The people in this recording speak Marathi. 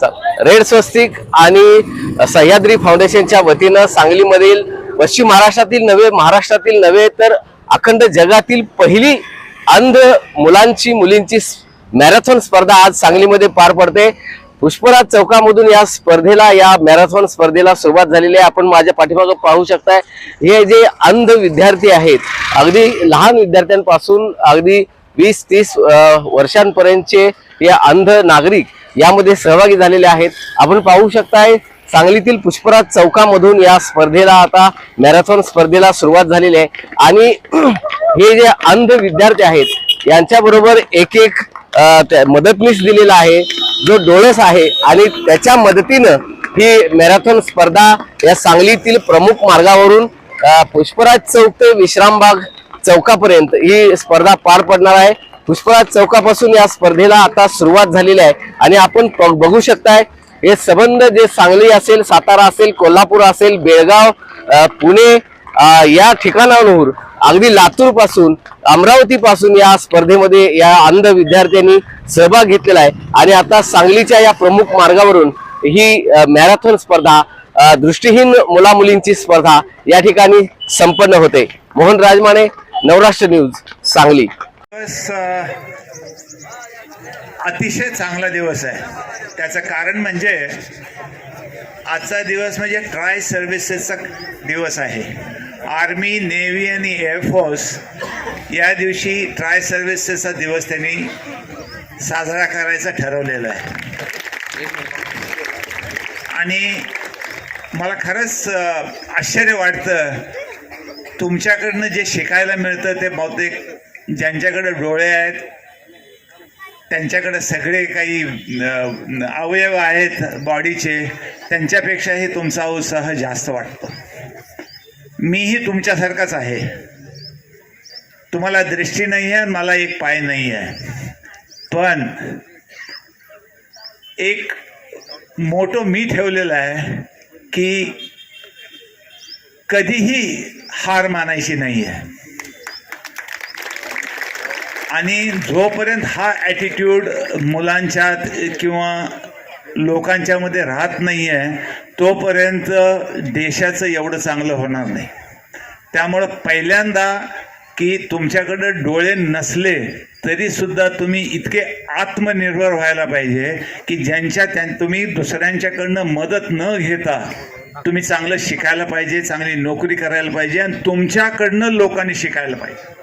रेड स्वस्तिक आणि सह्याद्री फाउंडेशनच्या वतीनं सांगलीमधील पश्चिम महाराष्ट्रातील नव्हे महाराष्ट्रातील नव्हे तर अखंड जगातील पहिली अंध मुलांची मुलींची मॅरेथॉन स्पर्धा आज सांगलीमध्ये पार पडते. पुष्पराज चौकामधून या स्पर्धेला या मॅरेथॉन स्पर्धेला सुरुवात झालेली आहे. आपण माझ्या पाठीमागं पाहू शकताय. हे जे अंध विद्यार्थी आहेत अगदी लहान विद्यार्थ्यांपासून अगदी वीस तीस वर्षांपर्यंतचे या अंध नागरिक यामध्ये सहभागी झालेले आहेत. आपण पाहू शकताय सांगलीतील पुष्पराज चौकामधून या स्पर्धेला आता मॅरेथॉन स्पर्धेला सुरुवात झालेली आहे. आणि हे जे अंध विद्यार्थी आहेत यांच्याबरोबर एक एक मदतनीस दिलेला आहे. जो डोळस आहे आणि त्याच्या मदतीनं ही मॅरेथॉन स्पर्धा या सांगलीतील प्रमुख मार्गावरून पुष्पराज चौक ते विश्रामबाग चौकापर्यंत ही स्पर्धा पार पडणार आहे. पुष्पराज चौकापासून या स्पर्धेला आता सुरुवात झालेली आहे. आणि आपण बघू शकताय हे संबंध जे सांगली असेल सातारा असेल कोल्हापूर असेल बेळगाव पुणे या ठिकाणांवर अगदी लातूरपासून अमरावती पासून या स्पर्धेमध्ये या अंध विद्यार्थ्यांनी सहभाग घेतलेला आहे. आणि आता सांगलीच्या या प्रमुख मार्गावरून ही मॅरेथॉन स्पर्धा दृष्टीहीन मुलामुलींची स्पर्धा या ठिकाणी संपन्न होते. मोहन राजमाने नवराष्ट्र न्यूज सांगली. दिवस अतिशय चांगला दिवस आहे. त्याचं कारण म्हणजे आजचा दिवस म्हणजे ट्राय सर्व्हिसेसचा दिवस आहे. आर्मी नेव्ही आणि एअरफोर्स या दिवशी ट्राय सर्व्हिसेसचा दिवस त्यांनी साजरा करायचा ठरवलेला आहे. आणि मला खरंच आश्चर्य वाटतं तुमच्याकडनं जे शिकायला मिळतं ते बहुतेक ज्यांच्याकडे डोळे आहेत त्यांच्याकडे सगळे काही अवयव आहेत बॉडीचे त्यांच्यापेक्षाही तुमचा उत्साह जास्त वाटतो. मीही तुमच्यासारखाच आहे. तुम्हाला दृष्टी नाही आहे मला एक पाय नाही आहे. पण एक मोठं मी ठेवलेलं आहे की कधीही हार मानायची नाही आहे. आणि जोपर्यंत हा ॲटिट्यूड मुलांच्यात किंवा लोकांच्यामध्ये राहत नाही आहे तोपर्यंत देशाचं एवढं चांगलं होणार नाही. त्यामुळं पहिल्यांदा की तुमच्याकडं डोळे नसले तरीसुद्धा तुम्ही इतके आत्मनिर्भर व्हायला पाहिजे की ज्यांच्या त्या तुम्ही दुसऱ्यांच्याकडनं मदत न घेता तुम्ही चांगलं शिकायला पाहिजे चांगली नोकरी करायला पाहिजे आणि तुमच्याकडनं लोकांनी शिकायला पाहिजे.